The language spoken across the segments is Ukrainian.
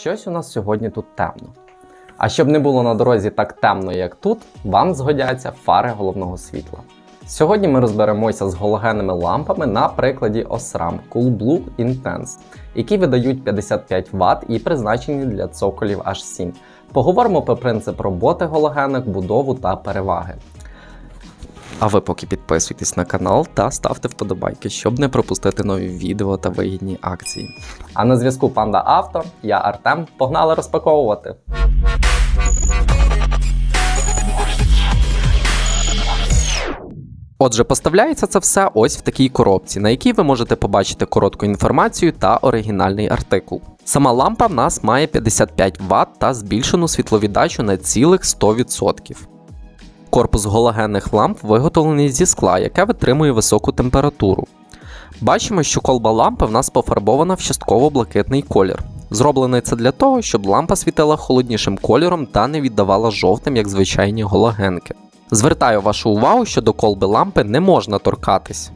щось у нас сьогодні тут темно. А щоб не було на дорозі так темно, як тут, вам згодяться фари головного світла. Сьогодні ми розберемося з галогенними лампами на прикладі Osram Cool Blue Intense, які видають 55 Вт і призначені для цоколів H7. Поговоримо про принцип роботи галогенок, будову та переваги. А ви поки підписуйтесь на канал та ставте вподобайки, щоб не пропустити нові відео та вигідні акції. А на зв'язку Панда Авто, я Артем. Погнали розпаковувати. Отже, поставляється це все ось в такій коробці, на якій ви можете побачити коротку інформацію та оригінальний артикул. Сама лампа в нас має 55 Вт та збільшену світловіддачу на цілих 100%. Корпус галогенних ламп виготовлений зі скла, яке витримує високу температуру. Бачимо, що колба лампи в нас пофарбована в частково блакитний колір. Зроблене це для того, щоб лампа світила холоднішим кольором та не віддавала жовтим, як звичайні галогенки. Звертаю вашу увагу, що до колби лампи не можна торкатись.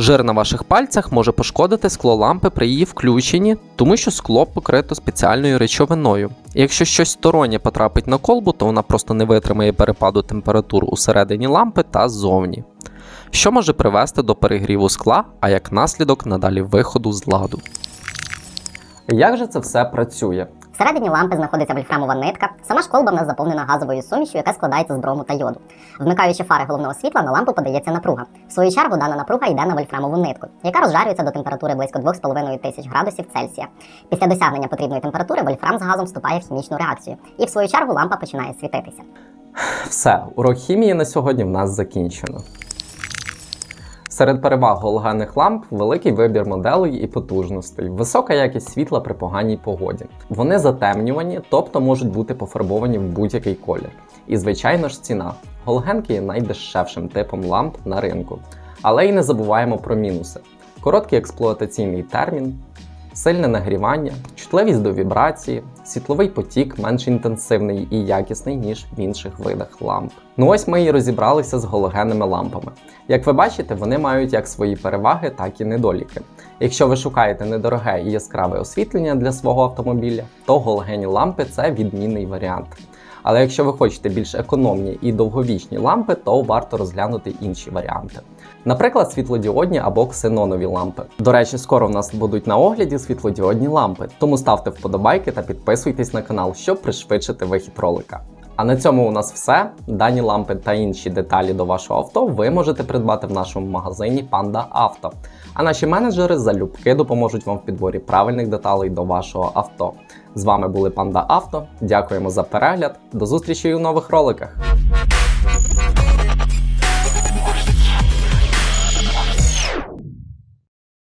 Жир на ваших пальцях може пошкодити скло лампи при її включенні, тому що скло покрито спеціальною речовиною. Якщо щось стороннє потрапить на колбу, то вона просто не витримає перепаду температур усередині лампи та ззовні, що може привести до перегріву скла, а як наслідок надалі виходу з ладу. Як же це все працює? Всередині лампи знаходиться вольфрамова нитка. Сама ж в нас заповнена газовою сумішю, яка складається з брому та йоду. Вмикаючи фари головного світла, на лампу подається напруга. В свою чергу дана напруга йде на вольфрамову нитку, яка розжарюється до температури близько 2,5 тисяч градусів Цельсія. Після досягнення потрібної температури вольфрам з газом вступає в хімічну реакцію, і в свою чергу лампа починає світитися. Все, урок хімії на сьогодні в нас закінчено. Серед переваг галогенних ламп великий вибір моделей і потужностей, висока якість світла при поганій погоді. Вони затемнювані, тобто можуть бути пофарбовані в будь-який колір. І, звичайно ж, ціна. Галогенки є найдешевшим типом ламп на ринку. Але й не забуваємо про мінуси: короткий експлуатаційний термін, сильне нагрівання, чутливість до вібрації, світловий потік менш інтенсивний і якісний, ніж в інших видах ламп. Ну ось ми і розібралися з галогенними лампами. Як ви бачите, вони мають як свої переваги, так і недоліки. Якщо ви шукаєте недороге і яскраве освітлення для свого автомобіля, то галогенні лампи це відмінний варіант. Але якщо ви хочете більш економні і довговічні лампи, то варто розглянути інші варіанти. Наприклад, світлодіодні або ксенонові лампи. До речі, скоро в нас будуть на огляді світлодіодні лампи, тому ставте вподобайки та підписуйтесь на канал, щоб пришвидшити вихід ролика. А на цьому у нас все. Дані лампи та інші деталі до вашого авто ви можете придбати в нашому магазині Panda Auto. А наші менеджери залюбки допоможуть вам в підборі правильних деталей до вашого авто. З вами були Panda Auto. Дякуємо за перегляд. До зустрічі у нових роликах.